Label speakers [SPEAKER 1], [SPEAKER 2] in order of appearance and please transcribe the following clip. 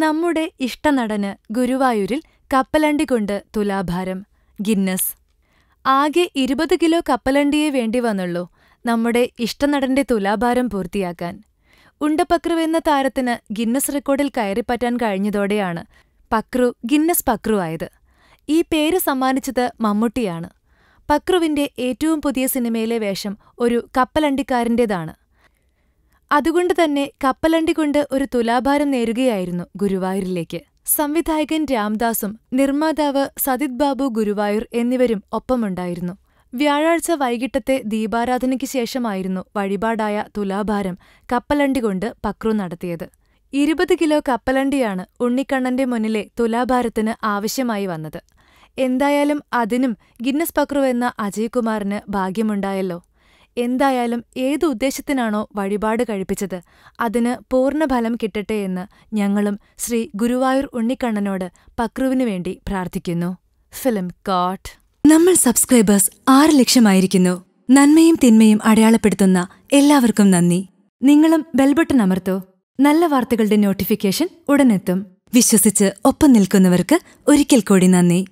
[SPEAKER 1] നമ്മുടെ ഇഷ്ടനടന് ഗുരുവായൂരിൽ കപ്പലണ്ടി കൊണ്ട് തുലാഭാരം. ഗിന്നസ്. ആകെ ഇരുപത് കിലോ കപ്പലണ്ടിയേ വേണ്ടിവന്നുള്ളൂ നമ്മുടെ ഇഷ്ടനടന്റെ തുലാഭാരം പൂർത്തിയാക്കാൻ. ഉണ്ടപക്രു എന്ന താരത്തിന് ഗിന്നസ് റെക്കോർഡിൽ കയറിപ്പറ്റാൻ കഴിഞ്ഞതോടെയാണ് പക്രു ഗിന്നസ് പക്രു ആയത്. ഈ പേര് സമ്മാനിച്ചത് മമ്മൂട്ടിയാണ്. പക്രുവിന്റെ ഏറ്റവും പുതിയ സിനിമയിലെ വേഷം ഒരു കപ്പലണ്ടിക്കാരന്റേതാണ്. അതുകൊണ്ട് കപ്പലണ്ടികൊണ്ട് കപ്പലണ്ടി കൊണ്ട് ഒരു തുലാഭാരം നേരുകയായിരുന്നു ഗുരുവായൂരിലേക്ക്. സംവിധായകൻ രാംദാസും നിർമ്മാതാവ് സതിത് ബാബു ഗുരുവായൂർ എന്നിവരും ഒപ്പമുണ്ടായിരുന്നു. വ്യാഴാഴ്ച വൈകിട്ടത്തെ ദീപാരാധനയ്ക്ക് ശേഷമായിരുന്നു വഴിപാടായ തുലാഭാരം കപ്പലണ്ടി കൊണ്ട് പക്രു നടത്തിയത്. ഇരുപത് കിലോ കപ്പലണ്ടിയാണ് ഉണ്ണിക്കണ്ണന്റെ മുന്നിലെ തുലാഭാരത്തിന് ആവശ്യമായി വന്നത്. എന്തായാലും അതിനും ഗിന്നസ് പക്രു എന്ന അജയ്കുമാറിന് ഭാഗ്യമുണ്ടായല്ലോ. എന്തായാലും ഏതു ഉദ്ദേശത്തിനാണോ വഴിപാട് കഴിപ്പിച്ചത് അതിന് പൂർണഫലം കിട്ടട്ടെ എന്ന് ഞങ്ങളും ശ്രീ ഗുരുവായൂർ ഉണ്ണിക്കണ്ണനോട് പക്രുവിനു വേണ്ടി പ്രാർത്ഥിക്കുന്നു. ഫിലിം കോട്ട്
[SPEAKER 2] നമ്മൾ സബ്സ്ക്രൈബേഴ്സ് ആറ് ലക്ഷമായിരിക്കുന്നു. നന്മയും തിന്മയും അടയാളപ്പെടുത്തുന്ന എല്ലാവർക്കും നന്ദി.
[SPEAKER 1] നിങ്ങളും ബെൽബട്ടൺ അമർത്തോ. നല്ല വാർത്തകളുടെ നോട്ടിഫിക്കേഷൻ ഉടനെത്തും.
[SPEAKER 2] വിശ്വസിച്ച് ഒപ്പം നിൽക്കുന്നവർക്ക് ഒരിക്കൽ കൂടി നന്ദി.